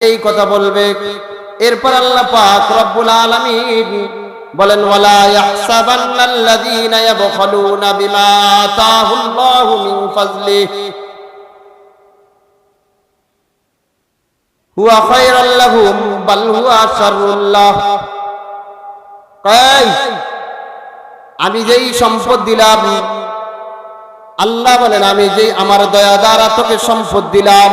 এই কথা বলবে। এরপর আল্লাহ পাক রব্বুল আলামিন বলেন, ওয়ালা ইয়াহসাবান্নাল্লাযীনা ইয়াবখালুনা বিমা আতাহুল্লাহু মিন ফাজলিহি। হুয়া খায়রাল লাহুম, বাল হুয়া শাররুল কাই আমি যেই সম্পদ দিলাম, আল্লাহ বলেন, আমি যেই আমার দয়া দ্বারা তোকে সম্পদ দিলাম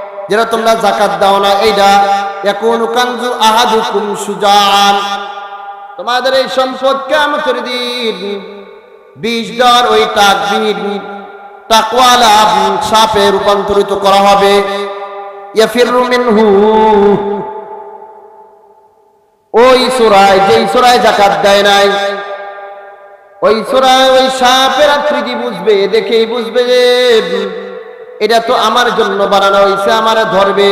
যেটা তোমরা জাকাত দাও না এইটা এখন কানজু আহাদুকুম সুজান তোমাদের এই সম্পদ কেমতের দিন বিষ দর ওই টাকবির টাকওয়ালা সাপে রূপান্তরিত করা হবে। ইয়াফিরু মিনহু। ওই সুরায়, যেই সুরায় জাকাত দেয় নাই, ওই সুরায় ওই সাপের আকৃতি বুঝবে, দেখেই বুঝবে যে এটা তো আমার জন্য বানানো হয়েছে আমার ধরবে।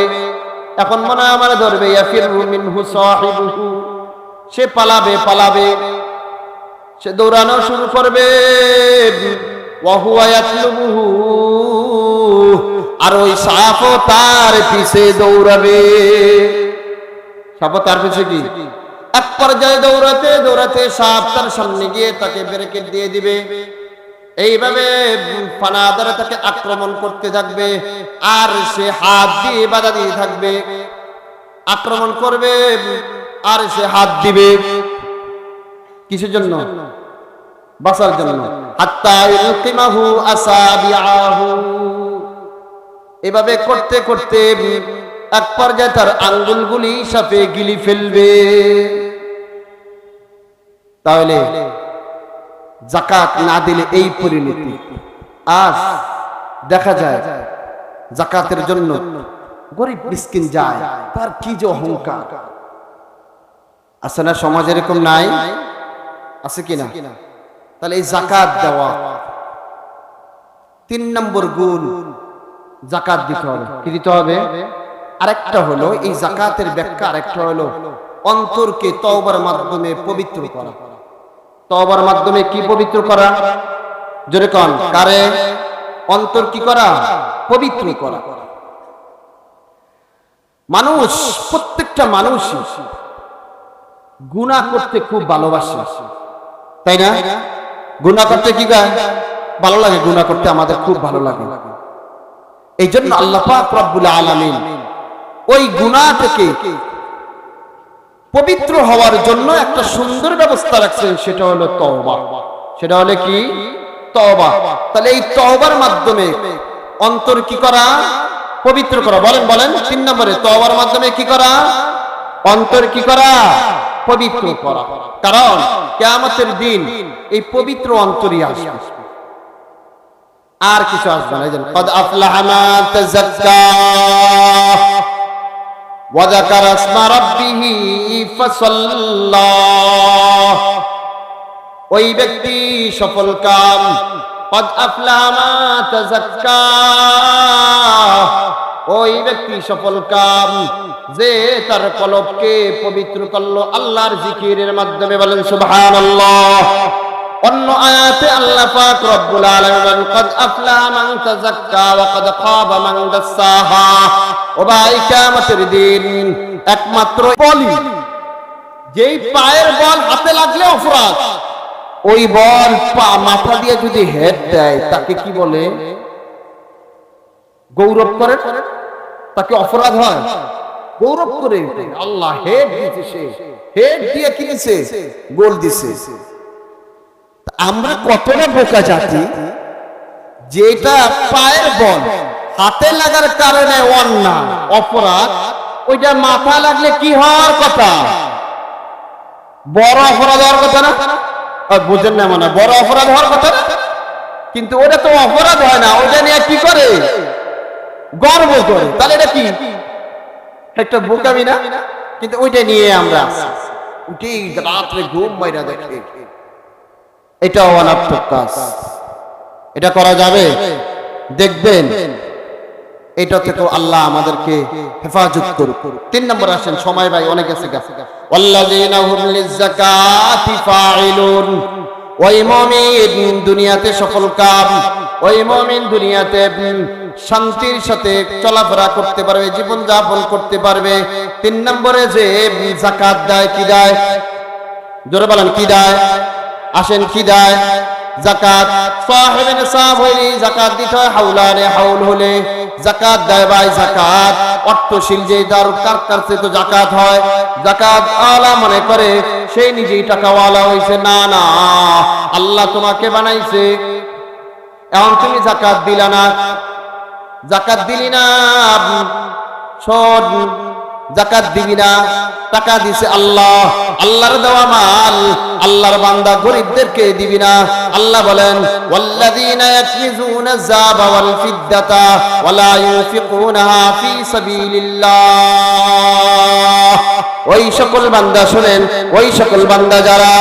এখন মনে হয় আমার ধরবে সে পালাবে পালাবে। সে দৌড়ানো শুরু করবে। আর ওই সাপও তার পিছে দৌড়াবে। সাপও তার পিছে কি? এক পর্যায়ে দৌড়াতে দৌড়াতে সাপ তার সামনে গিয়ে তাকে ব্রেকেট দিয়ে দিবে। এইভাবে ফানা দ্বারা তাকে আক্রমণ করতে থাকবে, আর সে হাত দিয়ে বাধা দিয়ে থাকবে। আক্রমণ করবে, আর সে হাত দিবে। কিসের জন্য? বাঁচার জন্য। এভাবে করতে করতে এক পর্যায়ে তার আঙ্গুলগুলি সাপে গিলি ফেলবে। তাহলে জাকাত না দিলে এই পরিণতি। আজ দেখা যায় জাকাতের জন্য গরিব মিসকিন যায়, তার কি যে অহংকার? আছে না সমাজ এরকম নাই? আছে কি না? তাহলে এই জাকাত দেওয়া। তিন নম্বর গুণ জাকাত দিতে হবে। কি দিতে হবে? আরেকটা হলো এই জাকাতের ব্যাখ্যা, আরেকটা হলো অন্তরকে তওবার মাধ্যমে পবিত্র করা। তওবার মাধ্যমে কি পবিত্র করা? জোরে কন, কারে? অন্তর কি করা? পবিত্র করা। মানুষ, প্রত্যেকটা মানুষ গুনাহ করতে খুব ভালোবাসে। তাই না? গুণা করতে কি গায়? ভালো লাগে গুণা করতে আমাদের খুব ভালো লাগে। এই জন্য আল্লাহ রব্বুল আলামিন ওই গুনাহ থেকে পবিত্র হওয়ার জন্য একটা সুন্দর ব্যবস্থা রাখছেন, সেটা হলো তওবা। সেটা হলো কি? তওবা। তাহলে এই তওবার মাধ্যমে অন্তর কি করা? পবিত্র করা। বলেন বলেন, তিন নম্বরে, তওবার মাধ্যমে কি করা? অন্তর কি করা? পবিত্র করা। কারণ কিয়ামতের দিন এই পবিত্র অন্তরই আসবে। আর কিছু আসবে না। কদ আফলাহা মান তাযাক্কা وذكر اسم ربه فصلى ওই ব্যক্তি সফল কাম قد أفلح ما تزكى ওই ব্যক্তি সফল কাম যে তার কলবকে পবিত্র করলো আল্লাহর জিকিরের মাধ্যমে বলেন সুবহানাল্লাহ অন্য আয়াতে আল্লাহ পাক রব্বুল আলামিন কদ আফলা মান তাযাক্কা ওয়া কদ খাবা মান দাসাহা। ও ভাই, কিয়ামতের দিন একমাত্র বলি যেই পায়ের বল হাতে লাগলে অপরাধ, ওই বল পা মাথা দিয়ে যদি হেড দেয়, তাকে কি বলে? গৌরব করে? তাকে অপরাধ হয়। গৌরব করে। আল্লাহ হেড দিয়েছে হেড দিয়ে কিনেছে। গোল দিছে আমরা কতটা বোকা জাতি, যেটা পায়ের বল, হাতে লাগার কারণে অন্যায়, অপরাধ, ওইটা মাথা লাগলে কি হওয়ার কথা? বড় অপরাধ হওয়ার কথা না? বুঝেন না মানে বড় অপরাধ হওয়ার কথা না? কিন্তু ওটা তো অপরাধ হয় না ওটা নিয়ে কি করে? গর্ব করে, তাহলে এটা কি? একটা বোকামি না? কিন্তু ওইটা নিয়ে আমরা উঠি রাত্রে ঘুম মাইরা দেখে এটাও অনার্থক কাজ। এটা করা যাবে? দেখবেন, এটা থেকেও আল্লাহ আমাদেরকে হেফাজত করুক। তিন নম্বর আসেন, সময় ভাই, অনেক আছে গা। ওয়াল্লাযীনা লিযাকাতি ফাইলুন ওই মুমিন দুনিয়াতে সফল কাম। ওই মুমিন দুনিয়াতে শান্তির সাথে চলাফেরা করতে পারবে জীবন যাপন করতে পারবে। তিন নম্বরে যে জাকাত দেয়, কি দেয়? জোরে বলেন, কি দেয়? আসেন কি দেয় জাকাত সাহেবে নিসাব হইলে জাকাত দিতে হাউলানে হাউল হলে। জাকাত দেয় ভাই জাকাত অর্থশীল যে যার কার কাছে তো জাকাত হয়। জাকাত আলা মনে করে সেই নিজেই টাকাওয়ালা হইছে। না না, আল্লাহ তোমাকে বানাইছে। এখন তুমি জাকাত দিলা না। জাকাত দিলি না, শোন। জাকাত দিবি না, টাকা দিছে আল্লাহ, আল্লাহর দেওয়া মাল, আল্লাহর বান্দা গরিবদেরকে দিবি না। আল্লাহ বলেন, ওয়াল্লাযীনা ইয়াকনিজুনা যাবা ওয়াল ফিদ্দাতা ওয়ালা ইউনফিকুনাহা ফি সাবিলিল্লাহ। ওই সকল বান্দা শোনেন, ওই সকল বান্দা যারা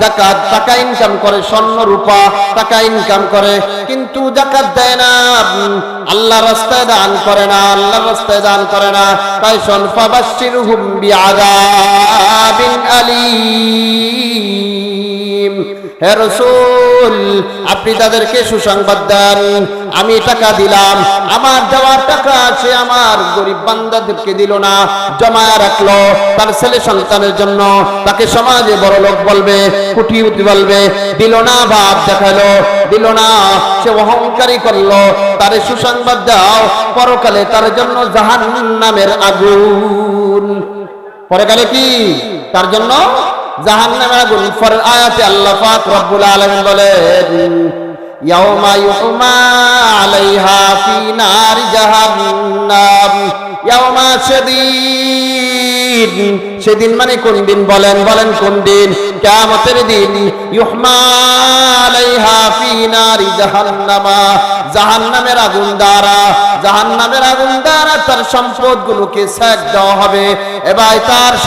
জাকাত, টাকা ইনকাম করে, স্বর্ণ রূপা, টাকা ইনকাম করে, কিন্তু জাকাত দেয় না, আল্লাহ রাস্তায় দান করে না, আল্লাহ রাস্তায় দান করে না। তাই শোন হুম্বি বিআযাবিন আলীম। আপনি তাদেরকে সুসংবাদ দেন। আমি টাকা দিলাম। আমার দেওয়ার টাকা সে আমার গরিব দিল না রাখল তার ছেলে সন্তানের জন্য। তাকে সমাজে বড় লোক বলবে, কুটিউতি বলবে, দিল না ভাব দেখাল, দিল না। সে অহংকারী করল, তারে সুসংবাদ দাও, পরকালে তার জন্য জাহান নামের আগুন। পরকালে কি? তার জন্য জাহান্নামের আগুন। পরের আয়াতে আল্লাহ পাক রব্বুল আলামিন বলেন, ইয়াউমা ইউমা আলাইহা ফি নার জাহান্নাম, ইয়াউমা শাদীদ সেদিন মানে কোন দিন বলেন বলেন কোন দিন? দিন জাহান্নামের আগুন দ্বারা, জাহান্নামের আগুন দ্বারা তার দেওয়া হবে। তার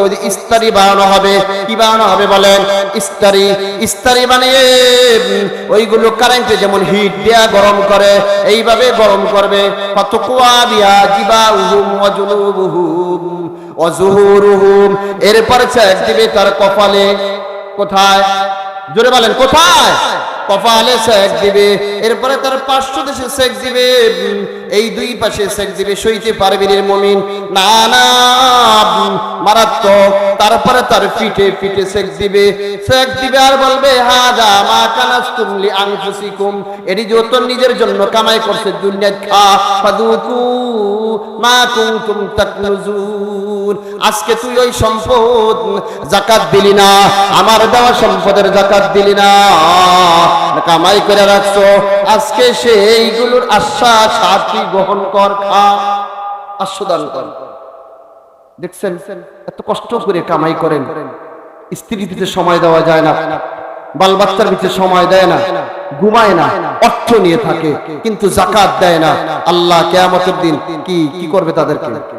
ওই ইস্তারি বানানো হবে। কি বানানো হবে বলেন? ইস্তারি। ইস্তারি বানিয়ে ওইগুলো কারেন্টে যেমন হিট দেয়া, গরম করে, এইভাবে গরম করবে। ফাতুকুয়া বিহা জিবাউহুম ওয়া জুনুবুহুম। ওয়া জুহুরুহুম এরপর সেক দিবে তার কপালে, কোথায়? জোরে বলেন, কোথায়? কপালে দিবে। এরপরে তার দেশে দিবে এই দুই পাশে দিবে, সইতে পারবে মমিন। না না মারাত্মক। তারপরে তার পিঠে পিঠে সেক দিবে। সেক দিবে আর বলবে, হাজা মা কানাস্তুম লি আনফুসিকুম। এটি যে তোর নিজের জন্য কামাই করছে দুনিয়া খা ফাদুকু মা কুনতুম তাকনুজুন। আজকে তুই ওই সম্পদ জাকাত দিলি না, আমার দেওয়া সম্পদের জাকাত দিলি না, কামাই করে রাখছো, আজকে সেইগুলোর আশ্বাস আর তুই গ্রহণ কর, খা আস্বাদন কর। দেখছেন, এত কষ্ট করে কামাই করেন, স্ত্রীর পিছিয়ে সময় দেওয়া যায় না বাল বাচ্চার পিছিয়ে সময় দেয় না, ঘুমায় না, অর্থ নিয়ে থাকে, কিন্তু জাকাত দেয় না, আল্লাহ কেয়ামতের দিন কি কি করবে তাদেরকে?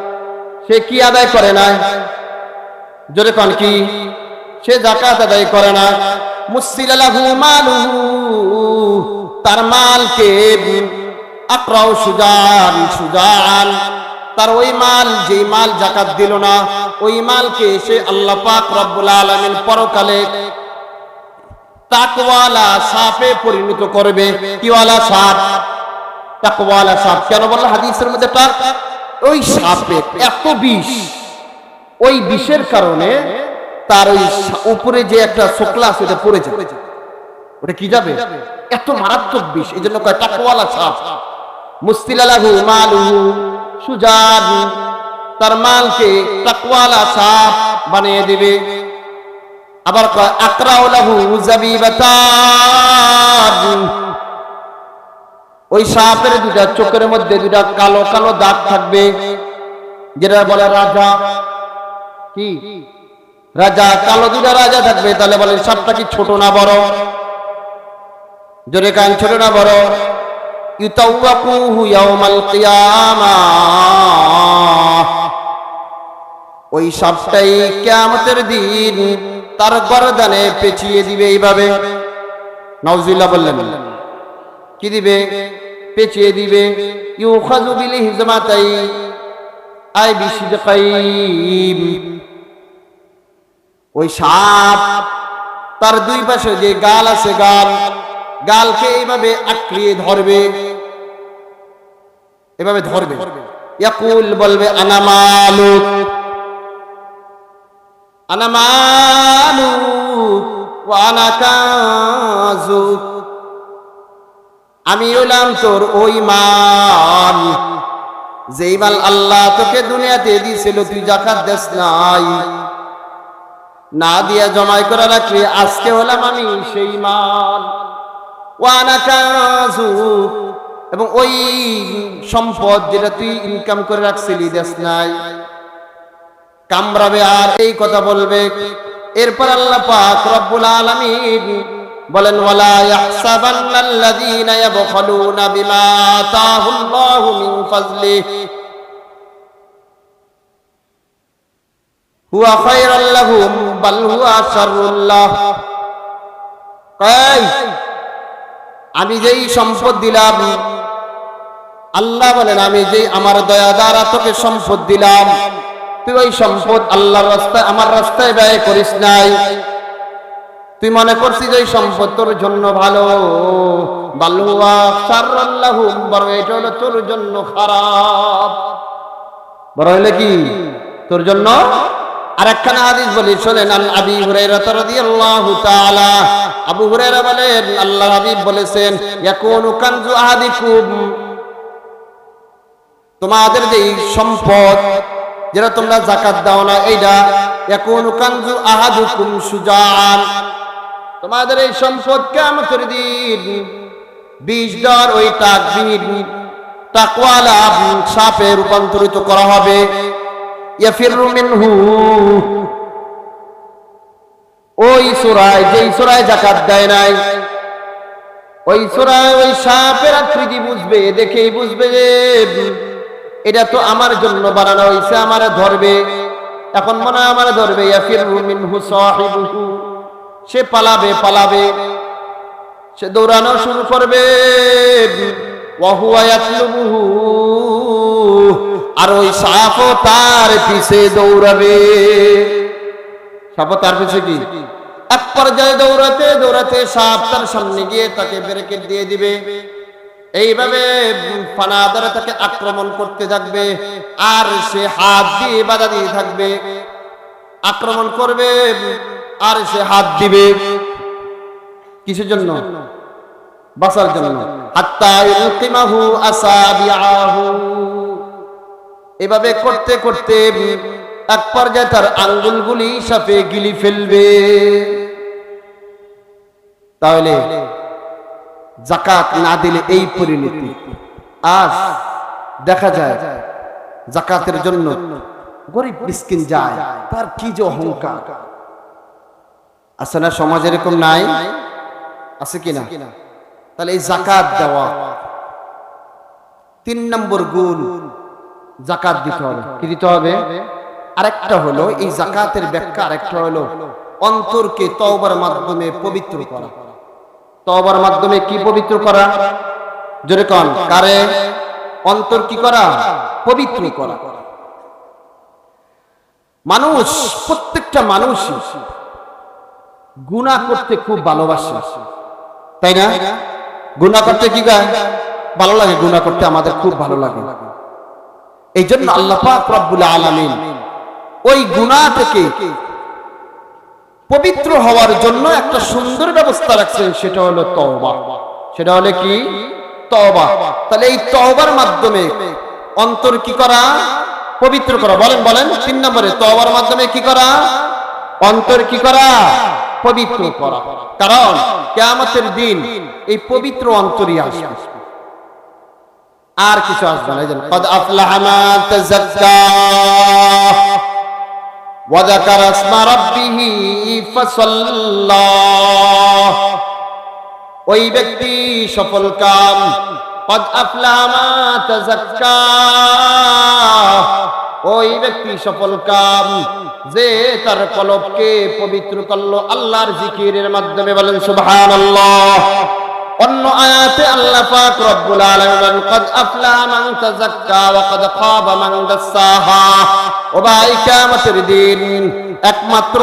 সে কি আদায় করে না জোরে কন কি? সে জাকাত আদায় করে না। মুসিলাহু মালুহু, তার মালকে আকরাও সুজান সুজান। তার ওই মাল, যেই মাল জাকাত দিল না, ওই মালকে সে আল্লাহ পাক রব্বুল আলামিন পরকালে তাকওয়ালা সাপে পরিণত করবে। কিওয়ালা সাপ? তাকওয়ালা সাপ। কেন বলল হাদিসের মধ্যে টাক ওই সাপের এত বিষ। ওই বিষের কারণে তার ওই উপরে যে একটা শোকলা আছে, ওটা পড়ে যাবে। ওটা কি যাবে? এত মারাত্মক বিষ। এই জন্য টাকওয়ালা সাপ। মুস্তিলালাহু মালুহু সুজান তার মালকে তাকওয়ালা সাপ বানিয়ে দিবে। আবার কয় আকরাউ লাহু জাবিবাতান। ওই সাপের দুটা চোখের মধ্যে দুটা কালো কালো দাগ থাকবে। যেটা বলে রাজা। কি? রাজা, কালো দুটা রাজা থাকবে। তাহলে বলে সাপটা কি ছোট না বড়? জোরে কান, ছোট না বড়? ওই সাপটাই কিয়ামতের দিন তার গরদানে পেঁচিয়ে দিবে এইভাবে। নাউজুবিল্লাহ বললেন। কি দিবে? পেঁচিয়ে দিবে। ইউখাযু বিল হিজমাতাই আই বিশিদকাইম। ওই সাপ, তার দুই পাশে যে গাল আছে গাল, গালকে এইভাবে আঁকড়িয়ে ধরবে। এভাবে ধরবে। ইয়াকুল বলবে, আনা মালুক আনা মালুক, ওয়া আনা কাযুক। আমি হলাম তোর ওই মাল। যেই মাল আল্লাহ তোকে দুনিয়াতে দিয়েছিল, তুই জাকাত দেস নাই। না দিয়া জমাই করে রাখলি, আজকে হলাম আমি সেই মাল। এবং ওই সম্পদ যেটা তুই ইনকাম করে রাখছিলি দেশ নাই। কামড়াবে আর এই কথা বলবে। এরপর আল্লাহ পাক রব্বুল আলামিন বলেন, ওয়ালা ইয়াহসাবান্নাল্লাযীনা ইয়াবখালুনা বিমা আতাহুল্লাহু মিন হুয়া খায়রাল লাহুম বাল হুয়া শাররুল আমি যেই সম্পদ দিলাম, আল্লাহ বলেন, আমি যেই আমার দয়া দ্বারা তোকে সম্পদ দিলাম, তুই ওই সম্পদ আল্লাহর রাস্তায়, আমার রাস্তায় ব্যয় করিস নাই। তুই মনে করছিস ওই সম্পদ তোর জন্য ভালো? এটা তোর জন্য খারাপ। বড় হইলে কি? তোর জন্য? আবি আল্লাহ বলেছেন তোমাদের যে সম্পদ, যেটা তোমরা জাকাত দাও না, এইটা, ইয়াকুনু কানজু আহাদুকুম সুজান তোমাদের এই সম্পদ কিয়ামতের দিন। বিশ ডর ওই তাকবীর তাকওয়ালা সাপে রূপান্তরিত করা হবে। ইয়াফিরু মিনহু। ওই সূরায়, যেই সূরায় যাকাত দেয় নাই, ওই সূরায় ওই সাপের আকৃতি বুঝবে, দেখেই বুঝবে যে এটা তো আমার জন্য বানানো হয়েছে আমারে ধরবে। এখন মনে আমারে ধরবে, ইয়াফিরু মিনহু সাহিবুহু। সে পালাবে পালাবে। সে দৌড়ানো শুরু করবে। আর ওই সাপও তার পিছে দৌড়াবে। সাপও তার পিছে কি? এক পর্যায়ে দৌড়াতে দৌড়াতে সাপ তার সামনে গিয়ে তাকে ব্রেকেট দিয়ে দিবে। এইভাবে ফানা দ্বারা তাকে আক্রমণ করতে থাকবে। আর সে হাত দিয়ে বাধা দিয়ে থাকবে। আক্রমণ করবে। আর সে হাত দিবে কিসের জন্য? বাঁচার জন্য। এভাবে করতে করতে এক পর্যায়ে তার আঙ্গুলগুলি সাপে গিলি ফেলবে। তাহলে জাকাত না দিলে এই পরিণতি। আজ দেখা যায় জাকাতের জন্য গরিব মিসকিন যায়, তার কি যে অহংকার। আছে না সমাজ এরকম নাই? আছে কিনা তাহলে এই জাকাত দেওয়া। তিন নম্বর গুণ জাকাত দিতে হবে। কি দিতে হবে? আরেকটা হলো, এই জাকাতের ব্যাখ্যা আরেকটা হলো, অন্তরকে তওবার মাধ্যমে পবিত্র করা। তওবার মাধ্যমে কি পবিত্র করা? জোরে কন, কারে? অন্তর কি করা? পবিত্র করা। মানুষ, প্রত্যেকটা মানুষই গুনাহ করতে খুব ভালোবাসে। তাই না? গুনাহ করতে কি গায়? ভালো লাগে গুনাহ করতে আমাদের খুব ভালো লাগে। এই জন্য আল্লাহ রব্বুল আলামিন ওই গুনাহ থেকে পবিত্র হওয়ার জন্য একটা সুন্দর ব্যবস্থা রাখছেন সেটা হলো তওবা। সেটা হলো কি? তওবা। তাহলে এই তওবার মাধ্যমে অন্তর কি করা? পবিত্র করা। বলেন বলেন তিন নম্বরে তওবার মাধ্যমে কি করা? অন্তর কি করা? পবিত্র করা। কারণ কেয়ামতের দিন এই পবিত্র অন্তরই আসবে। আর কিছু আসবে না কদ আফলাহা ওই ব্যক্তি সফল কাম। কদ আফলাহা ওই ব্যক্তি সফল কাম যে তার কলবকে পবিত্র করল আল্লাহর জিকিরের মাধ্যমে বলেন, সুবহানাল্লাহ। অন্য আয়াতে আল্লাহ পাক রব্বুল আলামিন কদ আফলা মান তাযাক্কা ওয়া কদ খাবা মান দাসাহা। ও ভাই, কিয়ামতের দিন একমাত্র